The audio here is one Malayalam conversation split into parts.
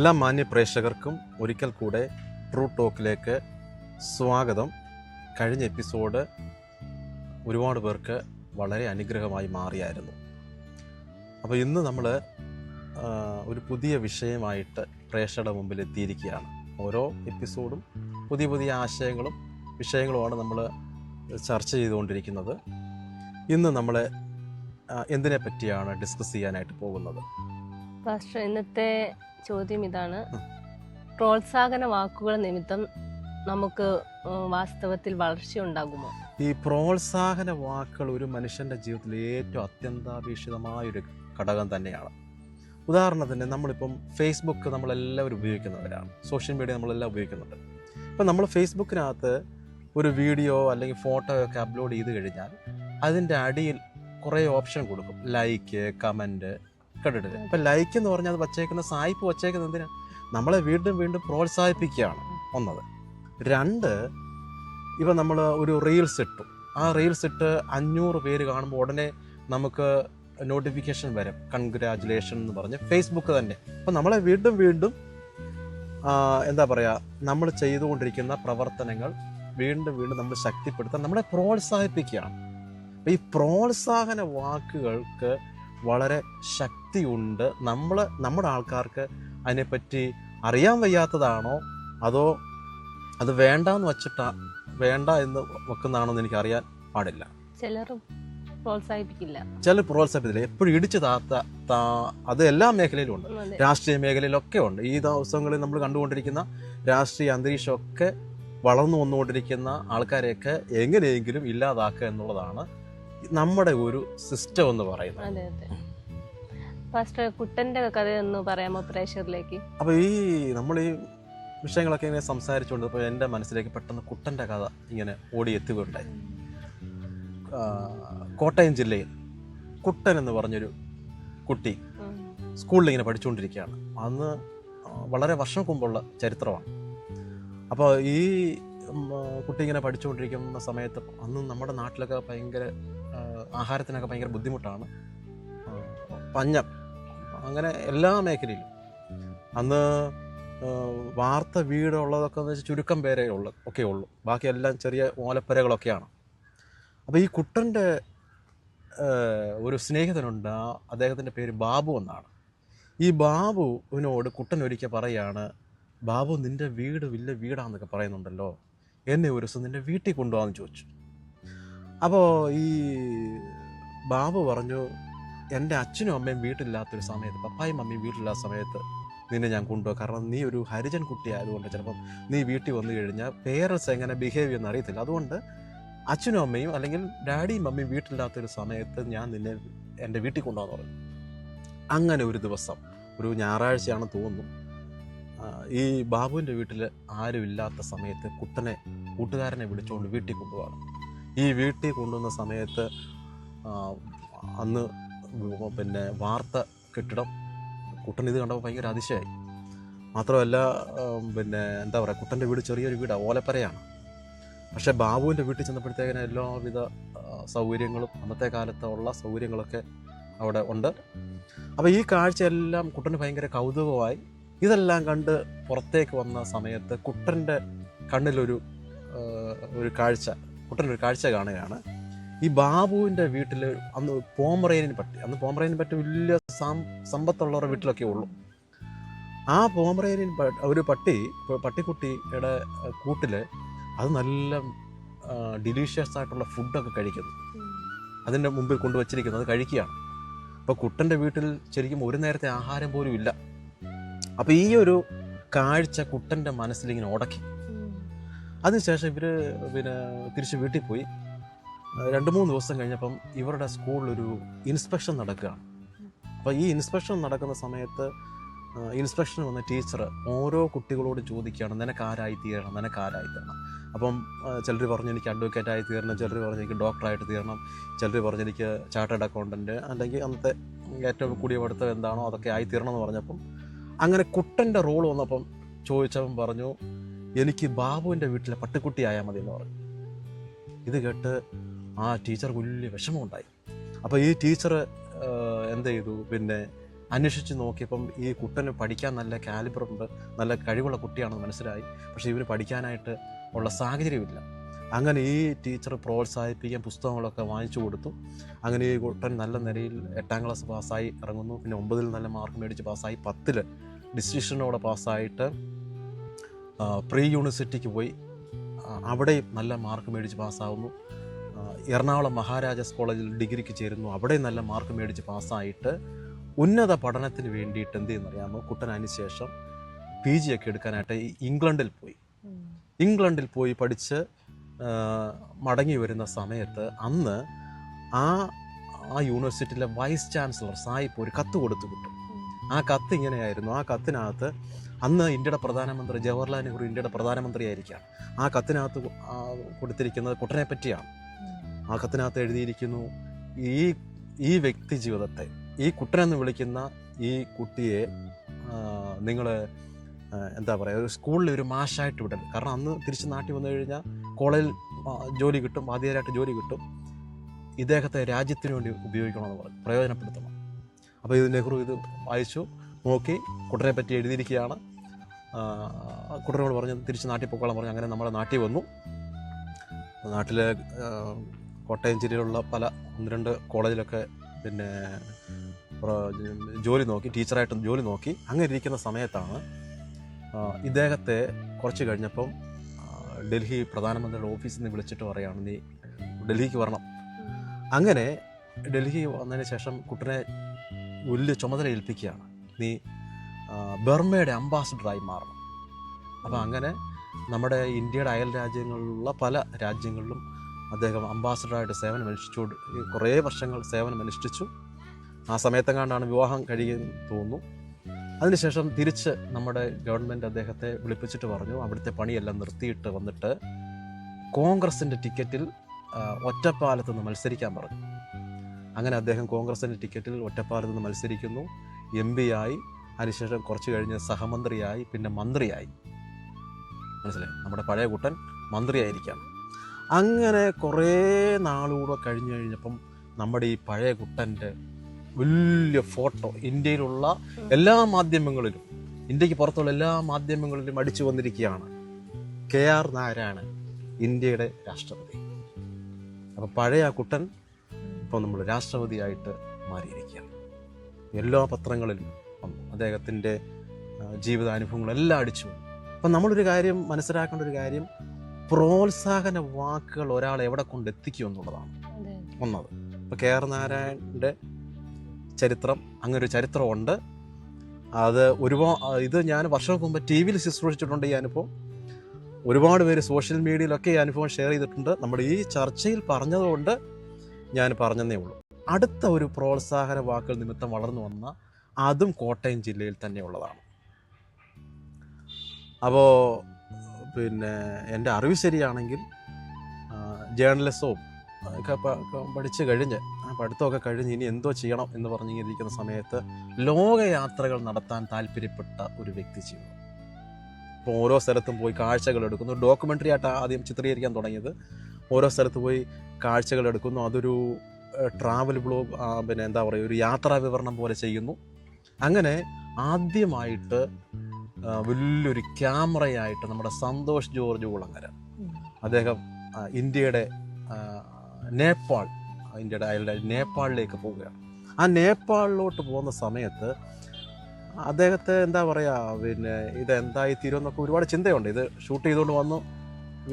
എല്ലാ മാന്യ പ്രേക്ഷകർക്കും ഒരിക്കൽ കൂടെ ട്രൂ ടോക്കിലേക്ക് സ്വാഗതം. കഴിഞ്ഞ എപ്പിസോഡ് ഒരുപാട് പേർക്ക് വളരെ അനുഗ്രഹമായി മാറിയായിരുന്നു. അപ്പോൾ ഇന്ന് നമ്മൾ ഒരു പുതിയ വിഷയമായിട്ട് പ്രേക്ഷകരുടെ മുമ്പിൽ എത്തിയിരിക്കുകയാണ് ഓരോ എപ്പിസോഡും പുതിയ പുതിയ ആശയങ്ങളും വിഷയങ്ങളുമാണ് നമ്മൾ ചർച്ച ചെയ്തുകൊണ്ടിരിക്കുന്നത്. ഇന്ന് നമ്മൾ എന്തിനെ പറ്റിയാണ് ഡിസ്കസ് ചെയ്യാനായിട്ട് പോകുന്നത്? ഇന്നത്തെ ചോദ്യം ഇതാണ്. പ്രോത്സാഹന വാക്കുകൾ നിമിത്തം നമുക്ക് വാസ്തവത്തിൽ വളർച്ച ഉണ്ടാകുമോ? ഈ പ്രോത്സാഹന വാക്കുകൾ ഒരു മനുഷ്യന്റെ ജീവിതത്തിൽ ഏറ്റവും അത്യന്താപേക്ഷിതമായ ഒരു ഘടകം തന്നെയാണ്. ഉദാഹരണത്തിന് നമ്മളിപ്പം ഫേസ്ബുക്ക് നമ്മളെല്ലാവരും ഉപയോഗിക്കുന്നവരാണ്. സോഷ്യൽ മീഡിയ നമ്മളെല്ലാം ഉപയോഗിക്കുന്നുണ്ട്. ഇപ്പം നമ്മൾ ഫേസ്ബുക്കിനകത്ത് ഒരു വീഡിയോ അല്ലെങ്കിൽ ഫോട്ടോ ഒക്കെ അപ്ലോഡ് ചെയ്ത് കഴിഞ്ഞാൽ അതിന്റെ അടിയിൽ കുറേ ഓപ്ഷൻ കൊടുക്കും. ലൈക്ക് കമന്റ് കണ്ടിട്ട് ഇപ്പം ലൈക്ക് എന്ന് പറഞ്ഞാൽ അത് വച്ചേക്കുന്ന സായിപ്പ് വച്ചേക്കുന്നത് എന്തിനാ? നമ്മളെ വീണ്ടും വീണ്ടും പ്രോത്സാഹിപ്പിക്കുകയാണ് ഒന്നത്. രണ്ട് ഇപ്പം നമ്മൾ ഒരു റീൽസ് ഇട്ടു. ആ റീൽസ് ഇട്ട് അഞ്ഞൂറ് പേര് കാണുമ്പോൾ ഉടനെ നമുക്ക് നോട്ടിഫിക്കേഷൻ വരും. കൺഗ്രാജുലേഷൻ എന്ന് പറഞ്ഞ് ഫേസ്ബുക്ക് തന്നെ. അപ്പം നമ്മളെ വീണ്ടും വീണ്ടും എന്താ പറയുക നമ്മൾ ചെയ്തുകൊണ്ടിരിക്കുന്ന പ്രവർത്തനങ്ങൾ വീണ്ടും വീണ്ടും നമ്മൾ ശക്തിപ്പെടുത്താൻ നമ്മളെ പ്രോത്സാഹിപ്പിക്കുകയാണ്. അപ്പം ഈ പ്രോത്സാഹന വാക്കുകൾക്ക് വളരെ ശക്തിയുണ്ട് നമ്മൾ നമ്മുടെ ആൾക്കാർക്ക് അതിനെപ്പറ്റി അറിയാൻ വയ്യാത്തതാണോ? അതോ അത് വേണ്ടാന്ന് വച്ചിട്ടാ വേണ്ട എന്ന് വെക്കുന്നതാണോ എന്ന് എനിക്ക് അറിയാൻ പാടില്ല. ചിലർ പ്രോത്സാഹിപ്പിക്കില്ല. ചില പ്രോത്സാഹിപ്പിക്കില്ല എപ്പോഴും ഇടിച്ചു താത്ത താ അത് എല്ലാ മേഖലയിലും ഉണ്ട്. രാഷ്ട്രീയ മേഖലയിലൊക്കെ ഉണ്ട്. ഈ ദിവസങ്ങളിൽ നമ്മൾ കണ്ടുകൊണ്ടിരിക്കുന്ന രാഷ്ട്രീയ അന്തരീക്ഷമൊക്കെ വളർന്നു വന്നുകൊണ്ടിരിക്കുന്ന ആൾക്കാരെയൊക്കെ എങ്ങനെയെങ്കിലും ഇല്ലാതാക്കുക എന്നുള്ളതാണ് നമ്മുടെ ഒരു സിസ്റ്റം എന്ന് പറയുന്നത്. പാസ്റ്റർ കുട്ടന്റെ കഥ ഒന്ന് പറയാമോ പ്രേക്ഷകരിലേക്ക്? അപ്പോൾ ഈ നമ്മൾ ഈ വിഷയങ്ങളൊക്കെ ഇങ്ങനെ സംസാരിച്ചുകൊണ്ട് അപ്പൊ എന്റെ മനസ്സിലേക്ക് പെട്ടെന്ന് കുട്ടന്റെ കഥ ഇങ്ങനെ ഓടി എത്തുകയുണ്ടായി കോട്ടയം ജില്ലയിൽ കുട്ടൻ എന്ന് പറഞ്ഞൊരു കുട്ടി സ്കൂളിൽ ഇങ്ങനെ പഠിച്ചുകൊണ്ടിരിക്കുകയാണ്. അന്ന് വളരെ വർഷം മുമ്പുള്ള ചരിത്രമാണ്. അപ്പോൾ ഈ കുട്ടി ഇങ്ങനെ പഠിച്ചുകൊണ്ടിരിക്കുന്ന സമയത്ത് അന്ന് നമ്മുടെ നാട്ടിലൊക്കെ ഭയങ്കര ആഹാരത്തിനൊക്കെ ഭയങ്കര ബുദ്ധിമുട്ടാണ്. പഞ്ഞം അങ്ങനെ എല്ലാ മേഖലയിലും. അന്ന് വാർത്ത വീടുള്ളതൊക്കെ എന്ന് വെച്ചാൽ ചുരുക്കം പേരേ ഉള്ളു ഒക്കെ ഉള്ളൂ. ബാക്കി എല്ലാം ചെറിയ ഓലപ്പരകളൊക്കെയാണ്. അപ്പോൾ ഈ കുട്ടന്റെ ഒരു സ്നേഹിതനുണ്ട്. അദ്ദേഹത്തിന്റെ പേര് ബാബു എന്നാണ്. ഈ ബാബുവിനോട് കുട്ടൻ ഒരിക്കൽ പറയാണ് ബാബു നിന്റെ വീട് വലിയ വീടാന്നൊക്കെ പറയുന്നുണ്ടല്ലോ. എന്നെ ഒരു ദിവസം നിന്റെ വീട്ടിൽ കൊണ്ടുപോകാമെന്ന് ചോദിച്ചു. അപ്പോൾ ഈ ബാബു പറഞ്ഞു എന്റെ അച്ഛനും അമ്മയും വീട്ടിലില്ലാത്തൊരു സമയത്ത് പപ്പായും മമ്മിയും വീട്ടിലില്ലാത്ത സമയത്ത് നിന്നെ ഞാൻ കൊണ്ടുപോകും. കാരണം നീ ഒരു ഹരിജൻ കുട്ടിയായതുകൊണ്ട് ചിലപ്പം നീ വീട്ടിൽ വന്നു കഴിഞ്ഞാൽ പേരൻസ് എങ്ങനെ ബിഹേവ് ചെയ്യുമെന്ന് അറിയത്തില്ല. അതുകൊണ്ട് അച്ഛനും അമ്മയും അല്ലെങ്കിൽ ഡാഡിയും മമ്മിയും വീട്ടിലില്ലാത്തൊരു സമയത്ത് ഞാൻ നിന്നെ എന്റെ വീട്ടിൽ കൊണ്ടുപോകാൻ പറഞ്ഞു. അങ്ങനെ ഒരു ദിവസം ഒരു ഞായറാഴ്ചയാണെന്ന് തോന്നുന്നു ഈ ബാബുവിന്റെ വീട്ടിൽ ആരുമില്ലാത്ത സമയത്ത് കുട്ടനെ കൂട്ടുകാരനെ വിളിച്ചുകൊണ്ട് വീട്ടിൽ കൊണ്ടുപോകണം. ഈ വീട്ടിൽ കൊണ്ടുവന്ന സമയത്ത് അന്ന് പിന്നെ വാർത്ത കെട്ടിടം. കുട്ടൻ ഇത് കണ്ടപ്പോൾ ഭയങ്കര അതിശയമായി. മാത്രമല്ല പിന്നെ എന്താ പറയുക കുട്ടന്റെ വീട് ചെറിയൊരു വീടാണ് ഓലപ്പരയാണ്. പക്ഷേ ബാബുവിന്റെ വീട്ടിൽ ചെന്നപ്പോഴത്തേക്കിന് എല്ലാവിധ സൗകര്യങ്ങളും അന്നത്തെ കാലത്ത് ഉള്ള സൗകര്യങ്ങളൊക്കെ അവിടെ ഉണ്ട്. അപ്പോൾ ഈ കാഴ്ചയെല്ലാം കുട്ടന് ഭയങ്കര കൗതുകമായി. ഇതെല്ലാം കണ്ട് പുറത്തേക്ക് വന്ന സമയത്ത് കുട്ടന്റെ കണ്ണിലൊരു ഒരു കാഴ്ച കുട്ടനൊരു കാഴ്ച കാണുകയാണ്. ഈ ബാബുവിന്റെ വീട്ടിൽ അന്ന് പോമറേനിന് പട്ടി അന്ന് പോമറേനിന് പറ്റി വലിയ സം സമ്പത്തുള്ളവരുടെ വീട്ടിലൊക്കെ ഉള്ളൂ. ആ പോമറേനിൻ ഒരു പട്ടി പട്ടിക്കുട്ടിയുടെ കൂട്ടിൽ അത് നല്ല ഡിലീഷ്യസ് ആയിട്ടുള്ള ഫുഡൊക്കെ കഴിക്കുന്നു. അതിന്റെ മുമ്പിൽ കൊണ്ടുവച്ചിരിക്കുന്നത് അത് കഴിക്കുകയാണ്. അപ്പോൾ കുട്ടന്റെ വീട്ടിൽ ശരിക്കും ഒരു നേരത്തെ ആഹാരം പോലും ഇല്ല. അപ്പോൾ ഈ ഒരു കാഴ്ച കുട്ടന്റെ മനസ്സിലിങ്ങനെ ഉടക്കി. അതിനുശേഷം ഇവർ പിന്നെ തിരിച്ച് വീട്ടിൽ പോയി. രണ്ട് മൂന്ന് ദിവസം കഴിഞ്ഞപ്പം ഇവരുടെ സ്കൂളിലൊരു ഇൻസ്പെക്ഷൻ നടക്കുകയാണ്. അപ്പോൾ ഈ ഇൻസ്പെക്ഷൻ നടക്കുന്ന സമയത്ത് ഇൻസ്പെക്ഷൻ വന്ന ടീച്ചർ ഓരോ കുട്ടികളോട് ചോദിക്കുകയാണ് നിനക്ക് ആരായി തീരണം നിനക്ക് ആരായി തീരണം. അപ്പം ചിലർ പറഞ്ഞു എനിക്ക് അഡ്വക്കേറ്റ് ആയി തീരണം. ചിലർ പറഞ്ഞു എനിക്ക് ഡോക്ടറായിട്ട് തീരണം. ചിലർ പറഞ്ഞു എനിക്ക് ചാർട്ടേഡ് അക്കൗണ്ടന്റ് അല്ലെങ്കിൽ അന്നത്തെ ഏറ്റവും കൂടിയ പഠിത്തം എന്താണോ അതൊക്കെ ആയി തീരണം എന്ന് പറഞ്ഞപ്പം അങ്ങനെ കുട്ടന്റെ റോൾ വന്നപ്പം ചോദിച്ചവൻ പറഞ്ഞു എനിക്ക് ബാബുവിന്റെ വീട്ടിലെ പട്ടിക്കുട്ടി ആയാൽ മതി എന്ന് പറഞ്ഞു. ഇത് കേട്ട് ആ ടീച്ചർക്ക് വലിയ വിഷമമുണ്ടായി. അപ്പോൾ ഈ ടീച്ചർ എന്ത് ചെയ്തു? പിന്നെ അന്വേഷിച്ച് നോക്കിയപ്പം ഈ കുട്ടന് പഠിക്കാൻ നല്ല കാലിബറുണ്ട് നല്ല കഴിവുള്ള കുട്ടിയാണെന്ന് മനസ്സിലായി. പക്ഷേ ഇവന് പഠിക്കാനായിട്ട് ഉള്ള സാഹചര്യമില്ല. അങ്ങനെ ഈ ടീച്ചർ പ്രോത്സാഹിപ്പിക്കാൻ പുസ്തകങ്ങളൊക്കെ വാങ്ങിച്ചു കൊടുത്തു. അങ്ങനെ ഈ കുട്ടൻ നല്ല നിലയിൽ എട്ടാം ക്ലാസ് പാസ്സായി ഇറങ്ങുന്നു. പിന്നെ ഒമ്പതിൽ നല്ല മാർക്ക് മേടിച്ച് പാസ്സായി. പത്തിൽ ഡിസിഷനോടെ പാസ്സായിട്ട് പ്രീ യൂണിവേഴ്സിറ്റിക്ക് പോയി. അവിടെയും നല്ല മാർക്ക് മേടിച്ച് പാസ്സാവുന്നു. എറണാകുളം മഹാരാജാസ് കോളേജിൽ ഡിഗ്രിക്ക് ചേരുന്നു. അവിടെ നല്ല മാർക്ക് മേടിച്ച് പാസ്സായിട്ട് ഉന്നത പഠനത്തിന് വേണ്ടിയിട്ട് എന്ത് ചെയ്യുന്നറിയാമോ? കുട്ടനതിന് ശേഷം പി ജി ഒക്കെ എടുക്കാനായിട്ട് ഇംഗ്ലണ്ടിൽ പോയി. ഇംഗ്ലണ്ടിൽ പോയി പഠിച്ച് മടങ്ങി വരുന്ന സമയത്ത് അന്ന് ആ ആ യൂണിവേഴ്സിറ്റിയിലെ വൈസ് ചാൻസലർ സായിപ്പ് ഒരു കത്ത് കൊടുത്തു കിട്ടും ആ കത്ത് ഇങ്ങനെയായിരുന്നു. ആ കത്തിനകത്ത് അന്ന് ഇന്ത്യയുടെ പ്രധാനമന്ത്രി ജവഹർലാൽ നെഹ്റു ഇന്ത്യയുടെ പ്രധാനമന്ത്രി ആയിരിക്കുകയാണ് ആ കത്തിനകത്ത് കൊടുത്തിരിക്കുന്നത് കുട്ടനെ പറ്റിയാണ്. ആ കത്തിനകത്ത് എഴുതിയിരിക്കുന്നു. ഈ ഈ വ്യക്തി ജീവിതത്തെ ഈ കുട്ടനെന്ന് വിളിക്കുന്ന ഈ കുട്ടിയെ നിങ്ങൾ എന്താ പറയുക ഒരു സ്കൂളിൽ ഒരു മാഷായിട്ട് വിടരുത്. കാരണം അന്ന് തിരിച്ച് നാട്ടിൽ വന്നു കഴിഞ്ഞാൽ കോളേജിൽ ജോലി കിട്ടും ആദ്യമായിട്ട് ജോലി കിട്ടും. ഇദ്ദേഹത്തെ രാജ്യത്തിന് വേണ്ടി ഉപയോഗിക്കണമെന്ന് പറഞ്ഞു. പ്രയോജനപ്പെടുത്തണം. അപ്പോൾ ഇത് നെഹ്റു ഇത് വായിച്ചു നോക്കി കുട്ടനെ പറ്റി എഴുതിയിരിക്കുകയാണ്. കുട്ടനോട് പറഞ്ഞു തിരിച്ച് നാട്ടിൽ പോക്കോളാൻ പറഞ്ഞു. അങ്ങനെ നമ്മുടെ നാട്ടിൽ വന്നു. നാട്ടിലെ കോട്ടയം ജില്ലയിലുള്ള പല ഒന്ന് രണ്ട് കോളേജിലൊക്കെ പിന്നെ ജോലി നോക്കി ടീച്ചറായിട്ട് ജോലി നോക്കി അങ്ങനെ ഇരിക്കുന്ന സമയത്താണ് ഇദ്ദേഹത്തെ കുറച്ച് കഴിഞ്ഞപ്പം ഡൽഹി പ്രധാനമന്ത്രിയുടെ ഓഫീസിൽ നിന്ന് വിളിച്ചിട്ട് പറയാണ് നീ ഡൽഹിക്ക് വരണം. അങ്ങനെ ഡൽഹി വന്നതിന് ശേഷം കുട്ടനെ വലിയ ചുമതല ഏൽപ്പിക്കുകയാണ് നീ ബർമയുടെ അംബാസിഡറായി മാറണം. അപ്പോൾ അങ്ങനെ നമ്മുടെ ഇന്ത്യയുടെ അയൽ രാജ്യങ്ങളിലുള്ള പല രാജ്യങ്ങളിലും അദ്ദേഹം അംബാസിഡറായിട്ട് സേവനം അനുഷ്ഠിച്ചു. കുറേ വർഷങ്ങൾ സേവനം അനുഷ്ഠിച്ചു. ആ സമയത്തെങ്ങാണ്ടാണ് വിവാഹം കഴിയുമെന്ന് തോന്നുന്നു. അതിനുശേഷം തിരിച്ച് നമ്മുടെ ഗവൺമെന്റ് അദ്ദേഹത്തെ വിളിപ്പിച്ചിട്ട് പറഞ്ഞു അവിടുത്തെ പണിയെല്ലാം നിർത്തിയിട്ട് വന്നിട്ട് കോൺഗ്രസിന്റെ ടിക്കറ്റിൽ ഒറ്റപ്പാലത്ത് നിന്ന് മത്സരിക്കാൻ പറഞ്ഞു. അങ്ങനെ അദ്ദേഹം കോൺഗ്രസിന്റെ ടിക്കറ്റിൽ ഒറ്റപ്പാലത്ത് നിന്ന് മത്സരിക്കുന്നു. എം പി ആയി അതിനുശേഷം കുറച്ച് കഴിഞ്ഞ് സഹമന്ത്രിയായി പിന്നെ മന്ത്രിയായി. മനസ്സിലായി? നമ്മുടെ പഴയ കൂട്ടൻ മന്ത്രിയായിരിക്കാം അങ്ങനെ കുറേ നാളുകൂടെ കഴിഞ്ഞു കഴിഞ്ഞപ്പം നമ്മുടെ ഈ പഴയ കുട്ടന്റെ വലിയ ഫോട്ടോ ഇന്ത്യയിലുള്ള എല്ലാ മാധ്യമങ്ങളിലും ഇന്ത്യയ്ക്ക് പുറത്തുള്ള എല്ലാ മാധ്യമങ്ങളിലും അടിച്ചു വന്നിരിക്കുകയാണ്. കെ ആർ നായരാണ് ഇന്ത്യയുടെ രാഷ്ട്രപതി. അപ്പോൾ പഴയ ആ കുട്ടൻ ഇപ്പോൾ നമ്മൾ രാഷ്ട്രപതിയായിട്ട് മാറിയിരിക്കുകയാണ്. എല്ലാ പത്രങ്ങളിലും വന്നു. അദ്ദേഹത്തിന്റെ ജീവിതാനുഭവങ്ങളെല്ലാം അടിച്ചു അപ്പം നമ്മളൊരു കാര്യം മനസ്സിലാക്കേണ്ട ഒരു കാര്യം പ്രോത്സാഹന വാക്കുകൾ ഒരാൾ എവിടെ കൊണ്ട് എത്തിക്കും എന്നുള്ളതാണ് ഒന്നത്. ഇപ്പോൾ കെ ആർ നാരായണന്റെ ചരിത്രം അങ്ങനെ ഒരു ചരിത്രമുണ്ട്. അത് ഒരുപാട് ഇത് ഞാൻ വർഷങ്ങൾക്ക് മുമ്പ് ടി വിയിൽ ശുശ്രൂഷിച്ചിട്ടുണ്ട് ഈ അനുഭവം. ഒരുപാട് പേര് സോഷ്യൽ മീഡിയയിലൊക്കെ ഈ അനുഭവം ഷെയർ ചെയ്തിട്ടുണ്ട്. നമ്മുടെ ഈ ചർച്ചയിൽ പറഞ്ഞതുകൊണ്ട് ഞാൻ പറഞ്ഞതേ ഉള്ളൂ. അടുത്ത ഒരു പ്രോത്സാഹന വാക്കുകൾ നിമിത്തം വളർന്നു വന്ന അതും കോട്ടയം ജില്ലയിൽ തന്നെയുള്ളതാണ് അപ്പോൾ പിന്നെ എന്റെ അറിവ് ശരിയാണെങ്കിൽ ജേർണലിസവും ഒക്കെ പഠിച്ച് കഴിഞ്ഞ് പഠിത്തമൊക്കെ കഴിഞ്ഞ് ഇനി എന്തോ ചെയ്യണം എന്ന് പറഞ്ഞിരിക്കുന്ന സമയത്ത് ലോകയാത്രകൾ നടത്താൻ താല്പര്യപ്പെട്ട ഒരു വ്യക്തി ജീവിതം ഇപ്പോൾ ഓരോ സ്ഥലത്തും പോയി കാഴ്ചകൾ എടുക്കുന്നു. ഡോക്യുമെന്ററി ആയിട്ട് ആദ്യം ചിത്രീകരിക്കാൻ തുടങ്ങിയത്. ഓരോ സ്ഥലത്ത് പോയി കാഴ്ചകൾ എടുക്കുന്നു. അതൊരു ട്രാവൽ ബ്ലോഗ് പിന്നെ എന്താ പറയുക ഒരു യാത്രാ വിവരണം പോലെ ചെയ്യുന്നു. അങ്ങനെ ആദ്യമായിട്ട് വലിയൊരു ക്യാമറയായിട്ട് നമ്മുടെ സന്തോഷ് ജോർജ് കുളങ്ങര. അദ്ദേഹം ഇന്ത്യയുടെ നേപ്പാൾ ഇന്ത്യയുടെ അയാളുടെ നേപ്പാളിലേക്ക് പോവുകയാണ്. ആ നേപ്പാളിലോട്ട് പോകുന്ന സമയത്ത് അദ്ദേഹത്തെ എന്താ പറയുക പിന്നെ ഇത് എന്തായി തീരുമെന്നൊക്കെ ഒരുപാട് ചിന്തയുണ്ട്. ഇത് ഷൂട്ട് ചെയ്തുകൊണ്ട് വന്നു.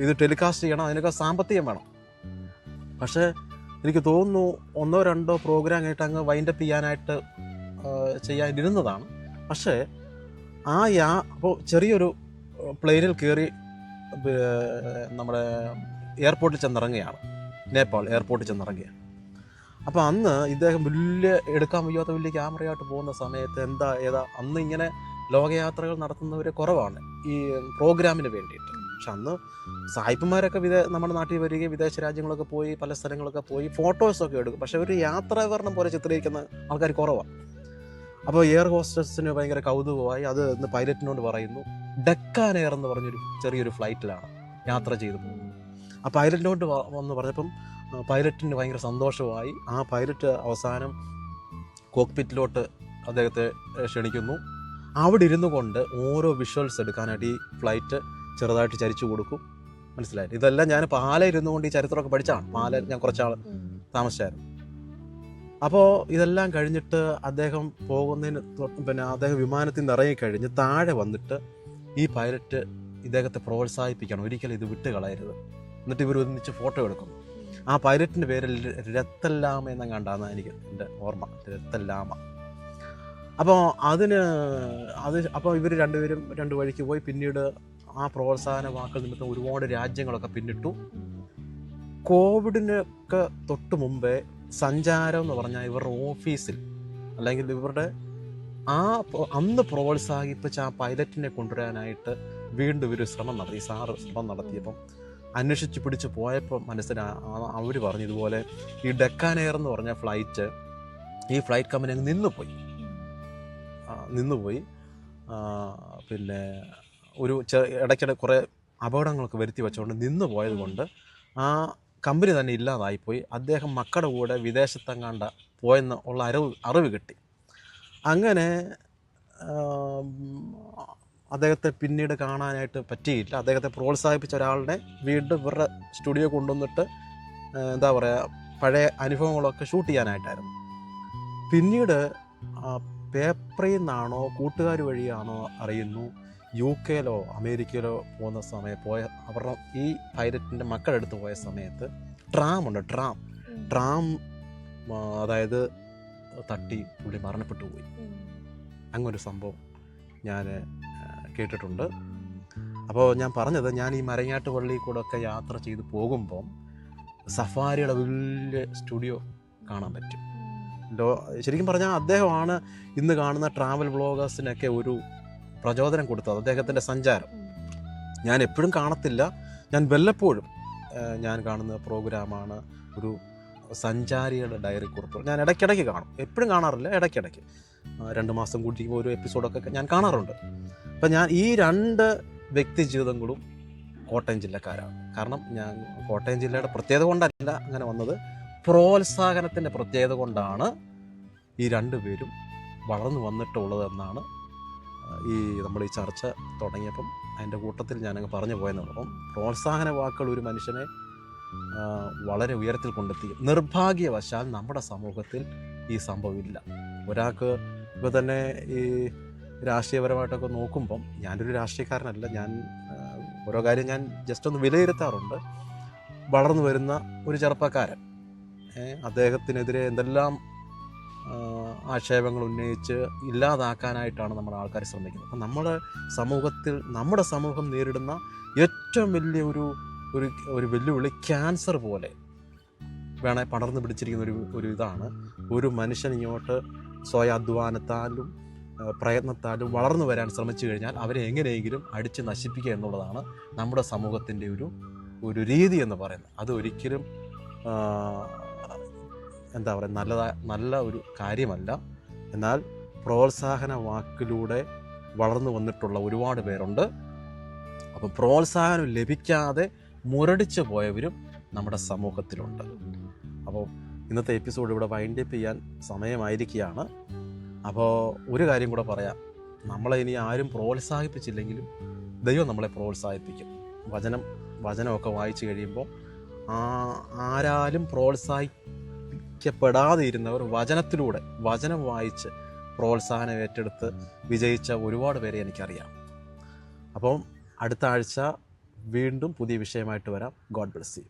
ഇത് ടെലികാസ്റ്റ് ചെയ്യണം. അതിനൊക്കെ സാമ്പത്തികം വേണം. പക്ഷേ എനിക്ക് തോന്നുന്നു ഒന്നോ രണ്ടോ പ്രോഗ്രാം ആയിട്ട് അങ്ങ് വൈൻഡപ്പ് ചെയ്യാനായിട്ട് ചെയ്യാനിരുന്നതാണ്. പക്ഷേ ആ യാ അപ്പോൾ ചെറിയൊരു പ്ലെയിനിൽ കയറി നമ്മുടെ എയർപോർട്ടിൽ ചെന്നിറങ്ങുകയാണ്. നേപ്പാൾ എയർപോർട്ടിൽ ചെന്നിറങ്ങുകയാണ്. അപ്പോൾ അന്ന് ഇദ്ദേഹം വലിയ എടുക്കാൻ വയ്യാത്ത വലിയ ക്യാമറയായിട്ട് പോകുന്ന സമയത്ത് എന്താ ഏതാ അന്ന് ഇങ്ങനെ ലോകയാത്രകൾ നടത്തുന്നവർ കുറവാണ് ഈ പ്രോഗ്രാമിന് വേണ്ടിയിട്ട്. പക്ഷെ അന്ന് സായിപ്പന്മാരൊക്കെ വിദേ നമ്മുടെ നാട്ടിൽ വരികയും വിദേശ രാജ്യങ്ങളൊക്കെ പോയി പല സ്ഥലങ്ങളൊക്കെ പോയി ഫോട്ടോസൊക്കെ എടുക്കും. പക്ഷെ ഒരു യാത്രാവരണം പോലെ ചിത്രീകരിക്കുന്ന ആൾക്കാർ കുറവാണ്. അപ്പോൾ എയർ ഹോസ്റ്റസിന് ഭയങ്കര കൗതുകമായി അത് ഇന്ന് പൈലറ്റിനോട് പറയുന്നു ഡെക്കാൻ എയർ എന്ന് പറഞ്ഞൊരു ചെറിയൊരു ഫ്ലൈറ്റിലാണ് യാത്ര ചെയ്തു പോകുന്നത്. ആ പൈലറ്റിനോട് വന്ന് പറഞ്ഞപ്പം പൈലറ്റിന് ഭയങ്കര സന്തോഷമായി. ആ പൈലറ്റ് അവസാനം കോക്ക്പിറ്റിലോട്ട് അദ്ദേഹത്തെ ക്ഷണിക്കുന്നു. അവിടെ ഇരുന്നു കൊണ്ട് ഓരോ വിഷ്വൽസ് എടുക്കാനായിട്ട് ഈ ഫ്ലൈറ്റ് ചെറുതായിട്ട് ചരിച്ചു കൊടുക്കും. മനസ്സിലായി? ഇതെല്ലാം ഞാൻ പാല ഇരുന്നു കൊണ്ട് ഈ ചരിത്രമൊക്കെ പഠിച്ചാണ് പാല ഞാൻ കുറച്ചാൾ താമസിച്ചായിരുന്നു. അപ്പോൾ ഇതെല്ലാം കഴിഞ്ഞിട്ട് അദ്ദേഹം പോകുന്നതിന് പിന്നെ അദ്ദേഹം വിമാനത്തിൽ നിന്ന് ഇറങ്ങിക്കഴിഞ്ഞ് താഴെ വന്നിട്ട് ഈ പൈലറ്റ് ഇദ്ദേഹത്തെ പ്രോത്സാഹിപ്പിക്കണം. ഒരിക്കലും ഇത് വിട്ട് കളയരുത്. എന്നിട്ട് ഇവർ ഒന്നിച്ച് ഫോട്ടോ എടുക്കും. ആ പൈലറ്റിന്റെ പേര് രത്തല്ലാമ രത്തല്ലാമ കണ്ടാന്ന് എനിക്ക് എന്റെ ഓർമ്മ. രത്തല്ലാമ. അപ്പോൾ അതിന് അത് അപ്പോൾ ഇവർ രണ്ടുപേരും രണ്ട് വഴിക്ക് പോയി. പിന്നീട് ആ പ്രോത്സാഹന വാക്കൾ നിമിത്തം ഒരുപാട് രാജ്യങ്ങളൊക്കെ പിന്നിട്ടു. കോവിഡിനൊക്കെ തൊട്ട് മുമ്പേ സഞ്ചാരം എന്ന് പറഞ്ഞാൽ ഇവരുടെ ഓഫീസിൽ. അല്ലെങ്കിൽ ഇവരുടെ ആ അന്ന് പ്രോത്സാഹിപ്പിച്ച ആ പൈലറ്റിനെ കൊണ്ടുവരാനായിട്ട് വീണ്ടും ഒരു ശ്രമം നടത്തി. സാറ് ശ്രമം നടത്തിയപ്പം അന്വേഷിച്ച് പിടിച്ച് പോയപ്പോൾ മനസ്സിലാ അവർ പറഞ്ഞു ഇതുപോലെ ഈ ഡെക്കാൻ എയർ എന്ന് പറഞ്ഞ ഫ്ലൈറ്റ് ഈ ഫ്ലൈറ്റ് കമ്പനി അങ്ങ് നിന്നുപോയി. നിന്നുപോയി. പിന്നെ ഒരു ഇടയ്ക്കിടെ കുറേ അപകടങ്ങളൊക്കെ വരുത്തി വെച്ചുകൊണ്ട് നിന്ന് പോയത് കൊണ്ട് ആ കമ്പനി തന്നെ ഇല്ലാതായിപ്പോയി. അദ്ദേഹം മക്കളുടെ കൂടെ വിദേശത്തെങ്ങാണ്ട പോയെന്ന് ഉള്ള അറിവ് അറിവ് കിട്ടി. അങ്ങനെ അദ്ദേഹത്തെ പിന്നീട് കാണാനായിട്ട് പറ്റിയില്ല. അദ്ദേഹത്തെ പ്രോത്സാഹിപ്പിച്ച ഒരാളുടെ വീണ്ടും ഇവരുടെ സ്റ്റുഡിയോ കൊണ്ടുവന്നിട്ട് എന്താ പറയുക പഴയ അനുഭവങ്ങളൊക്കെ ഷൂട്ട് ചെയ്യാനായിട്ടായിരുന്നു. പിന്നീട് പേപ്പറിൽ നിന്നാണോ കൂട്ടുകാർ വഴിയാണോ അറിയുന്നു. യു കെയിലോ അമേരിക്കയിലോ പോകുന്ന സമയം പോയ അവരുടെ ഈ പൈലറ്റിന്റെ മക്കളെടുത്ത് പോയ സമയത്ത് ട്രാം ഉണ്ട് ട്രാം. ട്രാം അതായത് തട്ടി പുള്ളി മരണപ്പെട്ടു പോയി. അങ്ങനൊരു സംഭവം ഞാൻ കേട്ടിട്ടുണ്ട്. അപ്പോൾ ഞാൻ പറഞ്ഞത് ഞാൻ ഈ മരങ്ങാട്ട് പള്ളിയിൽ കൂടെ ഒക്കെ യാത്ര ചെയ്ത് പോകുമ്പം സഫാരിയുടെ വലിയ സ്റ്റുഡിയോ കാണാൻ പറ്റും. ലോ ശരിക്കും പറഞ്ഞാൽ അദ്ദേഹമാണ് ഇന്ന് കാണുന്ന ട്രാവൽ വ്ളോഗേഴ്സിനൊക്കെ ഒരു പ്രചോദനം കൊടുത്തത് അദ്ദേഹത്തിന്റെ സഞ്ചാരം. ഞാൻ എപ്പോഴും കാണത്തില്ല. ഞാൻ വല്ലപ്പോഴും ഞാൻ കാണുന്ന പ്രോഗ്രാമാണ് ഒരു സഞ്ചാരിയുടെ ഡയറി കുറിപ്പ്. ഞാൻ ഇടയ്ക്കിടയ്ക്ക് കാണും. എപ്പോഴും കാണാറില്ല ഇടയ്ക്കിടയ്ക്ക്. രണ്ട് മാസം കൂട്ടിക്കുമ്പോൾ ഒരു എപ്പിസോഡൊക്കെ ഞാൻ കാണാറുണ്ട്. അപ്പം ഞാൻ ഈ രണ്ട് വ്യക്തി ജീവിതങ്ങളും കോട്ടയം ജില്ലക്കാരാണ്. കാരണം ഞാൻ കോട്ടയം ജില്ലയുടെ പ്രത്യേകത കൊണ്ടല്ല അങ്ങനെ വന്നത്. പ്രോത്സാഹനത്തിന്റെ പ്രത്യേകത കൊണ്ടാണ് ഈ രണ്ടുപേരും വളർന്നു വന്നിട്ടുള്ളതെന്നാണ് ഈ നമ്മൾ ഈ ചർച്ച തുടങ്ങിയപ്പം അതിന്റെ കൂട്ടത്തിൽ ഞാനങ്ങ് പറഞ്ഞു പോയെന്നുള്ളൂ. അപ്പം പ്രോത്സാഹന വാക്കുകൾ ഒരു മനുഷ്യനെ വളരെ ഉയരത്തിൽ കൊണ്ടെത്തി. നിർഭാഗ്യവശാൽ നമ്മുടെ സമൂഹത്തിൽ ഈ സംഭവമില്ല ഒരാൾക്ക് ഇപ്പോൾ തന്നെ ഈ രാഷ്ട്രീയപരമായിട്ടൊക്കെ നോക്കുമ്പം ഞാനൊരു രാഷ്ട്രീയക്കാരനല്ല. ഞാൻ ഓരോ കാര്യം ഞാൻ ജസ്റ്റ് ഒന്ന് വിലയിരുത്താറുണ്ട്. വളർന്നു വരുന്ന ഒരു ചെറുപ്പക്കാരൻ. അദ്ദേഹത്തിനെതിരെ എന്തെല്ലാം ആക്ഷേപങ്ങൾ ഉന്നയിച്ച് ഇല്ലാതാക്കാനായിട്ടാണ് നമ്മുടെ ആൾക്കാർ ശ്രമിക്കുന്നത്. അപ്പം നമ്മുടെ സമൂഹത്തിൽ നമ്മുടെ സമൂഹം നേരിടുന്ന ഏറ്റവും വലിയ ഒരു ഒരു ഒരു വെല്ലുവിളി ക്യാൻസർ പോലെ വേണേ പടർന്നു പിടിച്ചിരിക്കുന്ന ഒരു ഒരു ഇതാണ്. ഒരു മനുഷ്യൻ ഇങ്ങോട്ട് സ്വയം അധ്വാനത്താലും പ്രയത്നത്താലും വളർന്നു വരാൻ ശ്രമിച്ചു കഴിഞ്ഞാൽ അവരെ എങ്ങനെയെങ്കിലും അടിച്ച് നശിപ്പിക്കുക എന്നുള്ളതാണ് നമ്മുടെ സമൂഹത്തിന്റെ ഒരു ഒരു രീതി എന്ന് പറയുന്നത്. അത് ഒരിക്കലും എന്താ പറയുക നല്ലതാ നല്ല ഒരു കാര്യമല്ല. എന്നാൽ പ്രോത്സാഹന വാക്കിലൂടെ വളർന്നു വന്നിട്ടുള്ള ഒരുപാട് പേരുണ്ട്. അപ്പോൾ പ്രോത്സാഹനം ലഭിക്കാതെ മുരടിച്ചു പോയവരും നമ്മുടെ സമൂഹത്തിലുണ്ട്. അപ്പോൾ ഇന്നത്തെ എപ്പിസോഡ് ഇവിടെ വൈൻഡ് അപ്പ് ചെയ്യാൻ സമയമായിരിക്കുകയാണ്. അപ്പോൾ ഒരു കാര്യം കൂടെ പറയാം. നമ്മളെ ഇനി ആരും പ്രോത്സാഹിപ്പിച്ചില്ലെങ്കിലും ദൈവം നമ്മളെ പ്രോത്സാഹിപ്പിക്കും. വചനം വചനമൊക്കെ വായിച്ചു കഴിയുമ്പോൾ ആരാലും ആരാലും പ്രോത്സാഹിപ്പിക്കപ്പെടാതെ ഇരുന്നവർ വചനത്തിലൂടെ വചനം വായിച്ച് പ്രോത്സാഹനം ഏറ്റെടുത്ത് വിജയിച്ച ഒരുപാട് പേരെ എനിക്കറിയാം. അപ്പം അടുത്ത ആഴ്ച വീണ്ടും പുതിയ വിഷയമായിട്ട് വരാം. God bless you.